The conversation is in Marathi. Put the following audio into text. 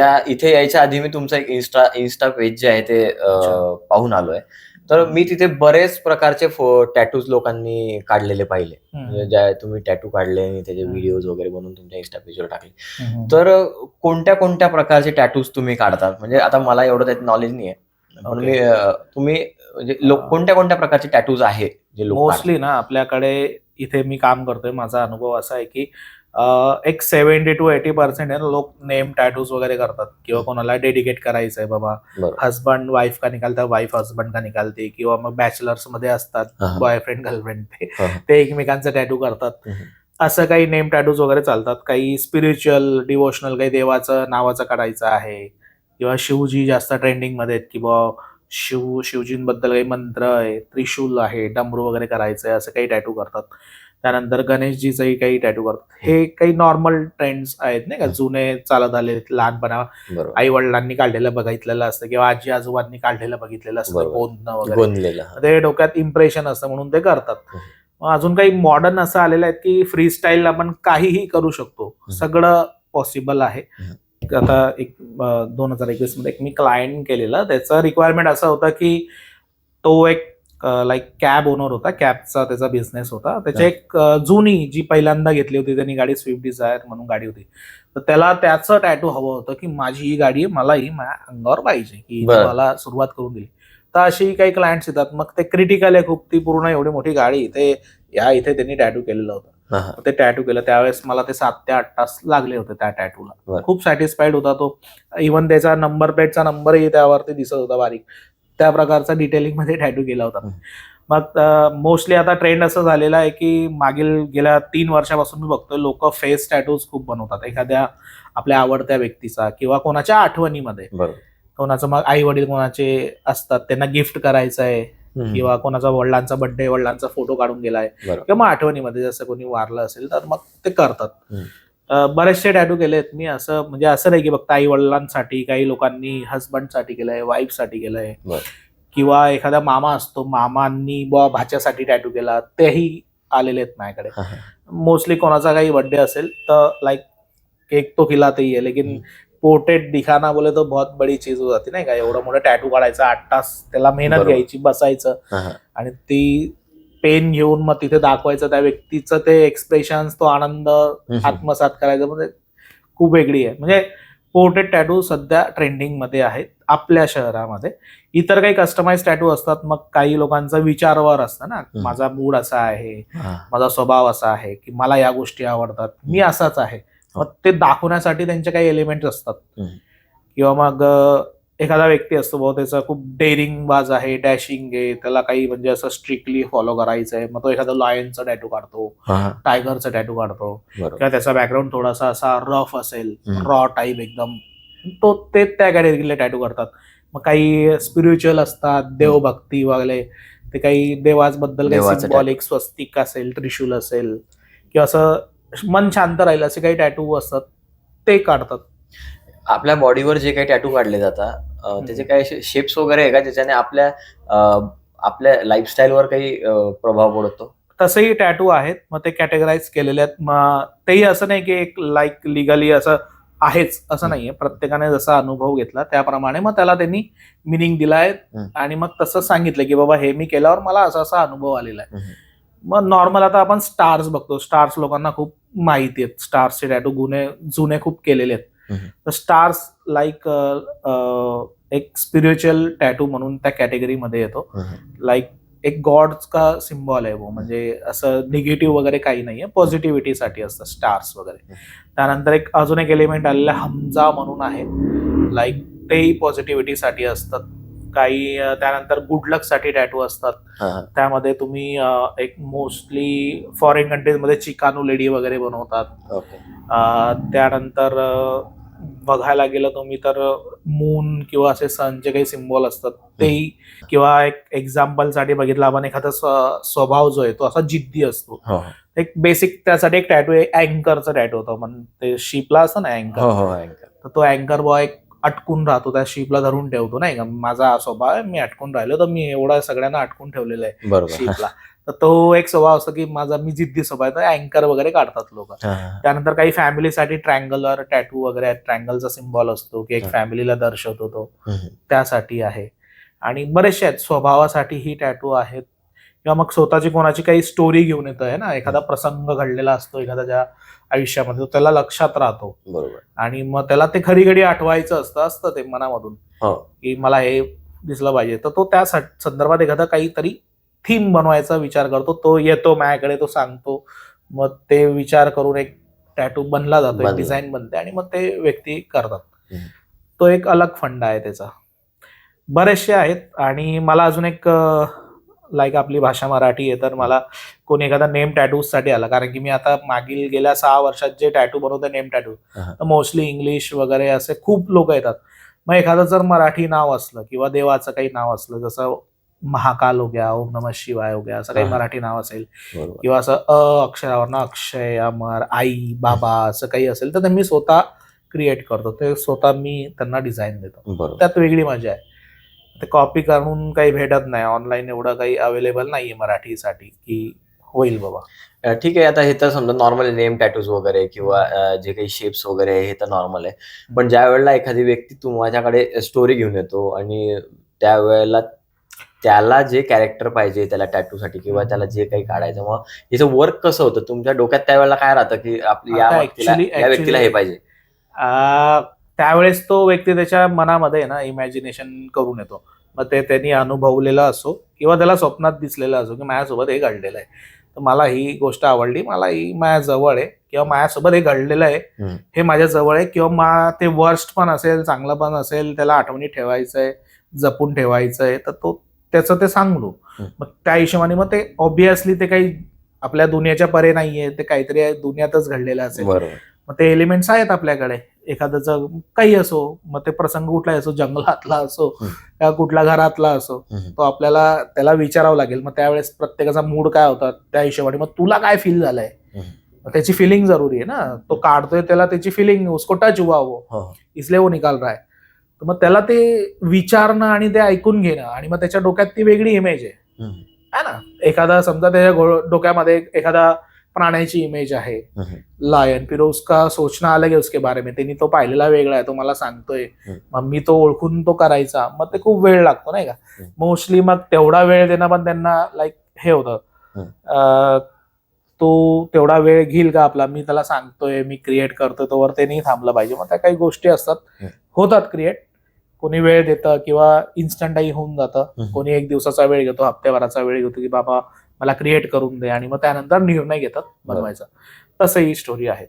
त्या इथे यायच्या आधी मी तुमचं एक इन्स्टा इन्स्टा पेज जे आहे ते. पाहून आलोय. तर मी तिथे बरेच प्रकारचे टॅटूज लोकांनी काढलेले पाहिले. म्हणजे ज्या तुम्ही टॅटू काढले आणि त्याचे. व्हिडिओज वगैरे बनवून तुमच्या इन्स्टा पेजवर टाकले. तर कोणत्या कोणत्या प्रकारचे टॅटूज तुम्ही काढतात? म्हणजे आता मला एवढं त्यात नॉलेज नाही आहे पण. मी तुम्ही म्हणजे लोक कोणत्या कोणत्या प्रकारचे टॅटूज आहेत जे मोस्टली ना आपल्याकडे इथे मी काम करतोय. माझा अनुभव असा आहे की एक सेव्हन्टी टू एटी पर्सेंट लोक नेम टॅटूज वगैरे करतात. किंवा कोणाला डेडिकेट करायचंय बाबा. बरोबर हस्बंड वाईफ का निकालतात वाईफ हस्बंड का निकालते. किंवा मग बॅचलर्समध्ये असतात. बॉयफ्रेंड गर्लफ्रेंड ते. ते एकमेकांचं टॅटू करतात. असं काही नेम टॅटूज वगैरे चालतात. काही स्पिरिच्युअल डिवोशनल काही देवाचं नावाचं काढायचं आहे. किंवा शिवजी जास्त ट्रेंडिंगमध्ये आहेत. किंवा शिव शिवजींबद्दल काही मंत्र आहे त्रिशूल आहे डमरू वगैरे करायचं आहे असं काही टॅटू करतात. त्यानंतर गणेशजीचंही काही टॅटू करतात. हे काही नॉर्मल ट्रेंड्स आहेत नाही का? जुने चालत आले लहानपणा आई वडिलांनी काढलेलं बघितलेलं असतं किंवा आजी आजोबांनी काढलेलं बघितलेलं असतं. गोंदणं वगैरे. ते डोक्यात इम्प्रेशन असतं म्हणून ते करतात. अजून काही मॉडर्न असं आलेलं आहे की फ्री स्टाईल आपण काहीही करू शकतो. सगळं पॉसिबल आहे. आता एक दोन हजार एकवीसमध्ये एक मी क्लायंट केलेला. त्याचा रिक्वायरमेंट असा होता की तो एक लाईक कॅब ओनर होता कॅबचा त्याचा बिझनेस होता. त्याची. एक जुनी जी पहिल्यांदा घेतली होती त्यांनी गाडी स्विफ्ट डिझायर म्हणून गाडी होती. तर त्याला त्याचं टॅटू हवं होतं की माझी ही गाडी मला ही माझ्या अंगावर पाहिजे की. मला सुरुवात करून दिली. तर अशी काही क्लायंट्स येतात. मग ते क्रिटिकल आहे खूप. ती पूर्ण एवढी मोठी गाडी ते या इथे त्यांनी टॅटू केलेलं होतं. ते टॅटू केलं. त्यावेळेस मला ते सात ते आठ तास लागले होते त्या टॅटूला. खूप सॅटिस्फाईड होता तो. इव्हन त्याचा नंबर प्लेटचा नंबरही त्यावरती दिसत होता बारीक. त्या प्रकारचा डिटेलिंगमध्ये टॅटू केला होता. मग मोस्टली आता ट्रेंड असं झालेला आहे की मागील गेल्या तीन वर्षापासून मी बघतोय लोक फेस टॅटूज खूप बनवतात. एखाद्या आपल्या आवडत्या व्यक्तीचा किंवा कोणाच्या आठवणीमध्ये. कोणाचं मग आई वडील कोणाचे असतात त्यांना गिफ्ट करायचं आहे. किंवा कोणाचा वडिलांचा बर्थडे वडिलांचा फोटो काढून गेलाय किंवा मग आठवणीमध्ये जसं कोणी वारलं असेल तर मग ते करतात. बरेचसे टॅटू केलेत मी असं म्हणजे असं नाही की फक्त आई वडिलांसाठी काही लोकांनी हस्बंडसाठी केलंय वाईफसाठी केलंय. किंवा एखादा मामा असतो मामांनी बुवा भाच्यासाठी टॅटू केला तेही आलेले आहेत माझ्याकडे. मोस्टली कोणाचा काही बर्थडे असेल तर लाईक केक तो खिलाते है लेकिन हम्म. पोर्ट्रेट दिखाना बोले तो बहुत बडी चीज हो जाती नाही का एवढं मोठं टॅटू काढायचं आठ तास त्याला मेहनत. घ्यायची बसायचं. आणि ती पेन घेऊन मग तिथे दाखवायचं त्या व्यक्तीचं ते एक्सप्रेशन तो आनंद. आत्मसात करायचं. म्हणजे खूप वेगळी आहे. म्हणजे पोर्ट्रेट टॅटू सध्या ट्रेंडिंगमध्ये आहेत आपल्या शहरामध्ये. इतर काही कस्टमाइज टॅटू असतात मग काही लोकांचा विचारवर असतं ना. माझा मूड असा आहे. माझा स्वभाव असा आहे की मला या गोष्टी आवडतात. मी असाच आहे. मग ते दाखवण्यासाठी त्यांचे काही एलिमेंट असतात. किंवा मग एखादा व्यक्ती असतो भाऊ त्याचा खूप डेअरिंग बाज आहे डॅशिंग आहे त्याला काही म्हणजे असं स्ट्रिक्टली फॉलो करायचं आहे मग तो एखादा लॉयनचा टॅटू काढतो. टायगरचा टॅटू काढतो. किंवा त्याचा बॅकग्राऊंड थोडासा असा रफ असेल. रॉ टाईप एकदम तो ते त्या कॅटेगरीला टॅटू करतात. मग काही स्पिरिच्युअल असतात देवभक्ती वगैरे ते काही देवाबद्दल काही सिम्बॉलिक स्वस्तिक असेल त्रिशूल असेल किंवा असं मन शांत राहील असे काही टॅटू असतात ते काढतात. आपल्या बॉडीवर जे काही टॅटू काढले जातात त्याचे काही शेप्स वगैरे आहे का? ज्याच्याने आपल्या आपल्या लाईफस्टाईलवर काही प्रभाव पडतो? तसेही टॅटू आहेत. मग ते कॅटेगराईज केलेले आहेत. मग तेही असं नाही की एक लाईक लिगली असं आहेच असं नाहीये. प्रत्येकाने जसा अनुभव घेतला त्याप्रमाणे मग त्याला त्यांनी मिनिंग दिलाय. आणि मग तसं सांगितलं की बाबा हे मी केल्यावर मला असा असा अनुभव आलेला आहे. मग नॉर्मल आता आपण स्टार्स बघतो. स्टार्स लोकांना खूप माहिती आहेत. स्टार्सचे टॅटू गुन्हे जुने खूप केलेले आहेत. तर स्टार्स लाईक एक स्पिरिच्युअल टॅटू म्हणून त्या कॅटेगरीमध्ये येतो. लाईक एक गॉड का सिम्बॉल आहे वो म्हणजे असं निगेटिव्ह वगैरे काही नाहीये पॉझिटिव्हिटीसाठी असतं स्टार्स वगैरे. त्यानंतर एक अजून एक एलिमेंट आलेलं हमजा म्हणून आहे. लाईक तेही पॉझिटिव्हिटीसाठी असतात. काही त्यानंतर गुड लकसाठी टॅटू असतात. त्यामध्ये तुम्ही एक मोस्टली फॉरेन कंट्रीजमध्ये चिकानू लेडी वगैरे बनवतात. त्यानंतर बघायला गेलं तुम्ही तर मून किंवा असे सनचे काही सिम्बॉल असतात तेही किंवा एक एक्झाम्पलसाठी बघितलं आपण एखादा स्व- स्वभाव जो आहे तो असा जिद्दी असतो. हो एक बेसिक त्यासाठी एक टॅटू आहे अँकरचा टॅटू होता म्हणजे ते शिपला असतं ना हो अँकर हो. तर तो अँकर बॉय अटकून राहतो त्या शिपला धरून ठेवतो नाही का? माझा हा स्वभाव आहे मी अटकून राहिलो तर मी एवढा सगळ्यांना अटकून ठेवलेलं आहे बरोबर. शिपला तर तो एक स्वभाव असतो की माझा मी जिद्दी स्वभाव आहे अँकर वगैरे काढतात लोक. त्यानंतर काही फॅमिलीसाठी ट्रँगलर टॅटू वगैरे ट्रँगलचा सिम्बॉल असतो की एक. फॅमिलीला दर्शवतो तो. त्यासाठी आहे. आणि बरेचसे आहेत स्वभावासाठी ही टॅटू आहेत. किंवा मग स्वतःची कोणाची काही स्टोरी घेऊन येतं आहे ना. एखादा प्रसंग घडलेला असतो एखाद्याच्या आयुष्यामध्ये तो त्याला लक्षात राहतो. बरोबर. आणि मग त्याला ते खरी घडी आठवायचं असतं असतं ते मनामधून. हो. की मला हे दिसलं पाहिजे. तर तो त्या संदर्भात एखादा काहीतरी थीम बनवायचा विचार करतो तो येतो माझ्याकडे तो सांगतो मग ते विचार करून एक टॅटू बनला जातो एक. डिझाईन बनते आणि मग ते व्यक्ती करतात. तो एक अलग फंड आहे त्याचा बरेचसे आहेत आणि मला अजून एक लाईक आपली भाषा मराठी आहे तर मला कोणी एखादा नेम टॅटूजसाठी आला कारण की मी आता मागील गेल्या सहा वर्षात जे टॅटू बनवते नेम टॅटू. तर मोस्टली इंग्लिश वगैरे असे खूप लोक येतात मग एखादं जर मराठी नाव असलं किंवा देवाचं काही नाव असलं जसं महाकाल हो गया ओम नमः शिवाय हो गया असं काही. मराठी नाव असेल. किंवा असं अ अक्षरावरनं अक्षय अमर आई बाबा असं काही असेल तर मी स्वतः क्रिएट करतो. ते स्वतः मी त्यांना डिझाईन देतो. त्यात वेगळी मजा आहे. ते कॉपी करून काही भेटत नाही. ऑनलाईन एवढं काही अवेलेबल नाहीये मराठीसाठी की होईल बाबा. ठीक आहे. आता हे तर समजा नॉर्मल नेम टॅटूज वगैरे किंवा जे काही शेप्स वगैरे हे तर नॉर्मल आहे. पण ज्या वेळेला एखादी व्यक्ती तुमच्याकडे स्टोरी घेऊन येतो आणि त्यावेळेला त्याला जे कॅरेक्टर पाहिजे त्याला टॅटू साठी किंवा त्याला जे काही काढायचं मग याचं वर्क कसं होतं? तुमच्या डोक्यात त्यावेळेला काय राहतं की आपली या आता व्यक्तीला actually- या व्यक्तीला हे actually- पाहिजे? आ, त्यावेळेस तो व्यक्ती त्याच्या मनामध्ये ना इमॅजिनेशन करून येतो. मग ते त्यांनी अनुभवलेलं असो किंवा त्याला स्वप्नात दिसलेलं असो की माझ्यासोबत हे घडलेलं आहे. तर मला ही गोष्ट आवडली. मला ही माझ्या जवळ आहे किंवा माझ्यासोबत हे घडलेलं आहे. हे माझ्या जवळ आहे किंवा मा ते वर्स्ट पण असेल चांगलं पण असेल त्याला आठवणी ठेवायचं आहे. जपून ठेवायचं आहे तर तो त्याचं ते सांगलो. मग त्या हिशोबाने मग ते ऑब्विसली ते काही आपल्या दुनियाच्या परे नाहीये ते काहीतरी दुनियातच घडलेलं असेल. मग ते एलिमेंट्स आहेत आपल्याकडे. एखाद्याचं काही असो मग ते प्रसंग कुठला असो जंगलातला असो. किंवा कुठल्या घरातला असो. तो आपल्याला त्याला विचारावं लागेल. मग त्यावेळेस प्रत्येकाचा मूड काय होता त्या हिशोबाने मग तुला काय फील झालंय? त्याची फिलिंग जरुरी आहे ना. तो काढतोय त्याला त्याची फिलिंग उसको टच हुआ वो. हो. इसलिए वो निकाल रहा है. तर मग त्याला ते विचारणं आणि ते ऐकून घेणं आणि मग त्याच्या डोक्यात ती वेगळी इमेज आहे. है ना? एखादा समजा त्याच्या डोक्यामध्ये एखादा प्राण्याची इमेज आहे. लायन फिर उसका सोचना अलग है उसके बारे में. त्यांनी तो पाहिलेला वेगळा आहे तो मला सांगतोय. मग मी तो ओळखून तो करायचा. मग ते खूप वेळ लागतो नाही का. मोस्टली मग तेवढा वेळ देणं पण त्यांना लाईक हे होतं. तो तेवढा वेळ घेईल का आपला? मी त्याला सांगतोय मी क्रिएट करतोय तोवर ते नाही थांबलं पाहिजे. मग त्या काही गोष्टी असतात. होतात क्रिएट कोणी वेळ देतं किंवा इन्स्टंटही होऊन जातं. कोणी एक दिवसाचा वेळ घेतो हप्त्याभराचा वेळ घेतो की बाबा मला क्रिएट करून दे आणि मग त्यानंतर निर्णय घेतात बनवायचा. तसं ही स्टोरी आहे.